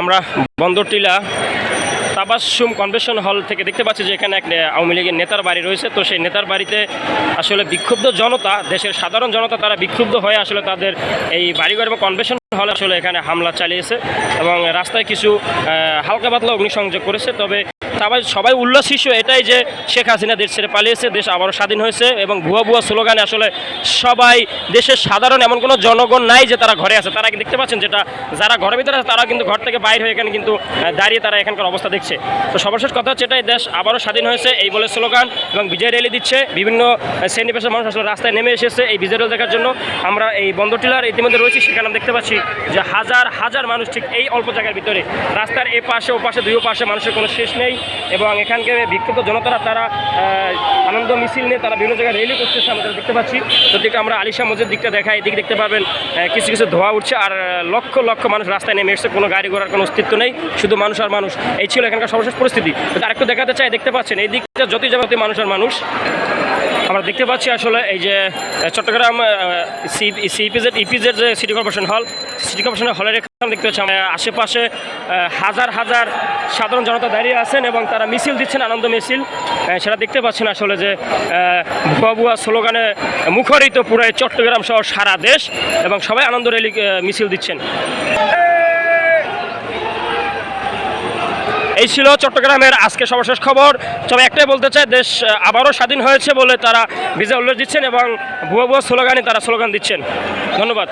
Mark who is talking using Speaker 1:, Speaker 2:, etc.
Speaker 1: আমরা Bandartila Tabassum convention hall থেকে দেখতে পাচ্ছি যে এখানে এক আওয়ামী লীগের নেতার বাড়ি রয়েছে। তো সেই নেতার বাড়িতে আসলে বিক্ষুব্ধ জনতা, দেশের সাধারণ জনতা তারা বিক্ষুব্ধ হয়ে আসলে তাদের এই বাড়িঘর এবং কনভেনশন হল আসলে এখানে হামলা চালিয়েছে এবং রাস্তায় কিছু হালকা পাতলা অগ্নিসংযোগ করেছে। তবে সবাই সবাই উল্লাসিত এটাই যে শেখ হাসিনা দেশ ছেড়ে পালিয়েছে, দেশ আবারও স্বাধীন হয়েছে এবং ভুয়া ভুয়া স্লোগানে আসলে সবাই দেশের সাধারণ এমন কোনো জনগণ নাই যে তারা ঘরে আছে। তারা দেখতে পাচ্ছেন যেটা? যারা ঘরের ভিতরে আছে তারা কিন্তু ঘর থেকে বাইরে হয়ে এখানে কিন্তু দাঁড়িয়ে তারা এখানকার অবস্থা দেখছে। তো সর্বশেষ কথা হচ্ছে এটাই, দেশ আবারও স্বাধীন হয়েছে, এই বলে স্লোগান এবং বিজয় র্যালি দিচ্ছে। বিভিন্ন শ্রেণি পেশার মানুষ আসলে রাস্তায় নেমে এসেছে এই বিজয় র্যালি দেখার জন্য। আমরা এই বন্দরটিলার ইতিমধ্যে রয়েছি, সেখানে আমরা দেখতে পাচ্ছি যে হাজার হাজার মানুষ ঠিক এই অল্প জায়গার ভিতরে রাস্তার এ পাশে ও পাশে দুই পাশে মানুষের কোনো শেষ নেই। এবং এখানকার বিক্ষুব্ধ জনতারা তারা আনন্দ মিছিল নিয়ে তারা বিভিন্ন জায়গায় রেলি করতেছে, আমরা দেখতে পাচ্ছি। দিকে আমরা আলিশা মসজিদ দিকটা দেখাই, এদিকে দেখতে পাবেন কিছু কিছু ধোয়া উঠছে, আর লক্ষ লক্ষ মানুষ রাস্তায় নেমে এসেছে, কোনো গাড়ি ঘোড়ার কোনো অস্তিত্ব নেই, শুধু মানুষ আর মানুষ। এই ছিল এখানকার সর্বশেষ পরিস্থিতি। আরেকটু দেখাতে চাই, দেখতে পাচ্ছেন, এই দিকটা যতই যাবে মানুষ আর মানুষ। আমরা দেখতে পাচ্ছি আসলে এই যে চট্টগ্রাম সিপিজেড ইপিজেড যে city corporation hall city corporation হলের এখানে দেখতে পাচ্ছি। আশেপাশে হাজার হাজার সাধারণ জনতা দাঁড়িয়ে আছেন এবং তারা মিছিল দিচ্ছেন, আনন্দ মিছিল। সেটা দেখতে পাচ্ছেন আসলে যে ভুয়া ভুয়া স্লোগানে মুখরিত পুরো এই চট্টগ্রাম সহ সারা দেশ এবং সবাই আনন্দ র্যালি মিছিল দিচ্ছেন। এই ছিল চট্টগ্রামের আজকে সর্বশেষ খবর। তবে একটাই বলতে চাই, দেশ আবারও স্বাধীন হয়েছে বলে তারা বিজয় উল্লেখ দিচ্ছেন এবং ভুয়া ভুয়া স্লোগানে তারা স্লোগান দিচ্ছেন। ধন্যবাদ।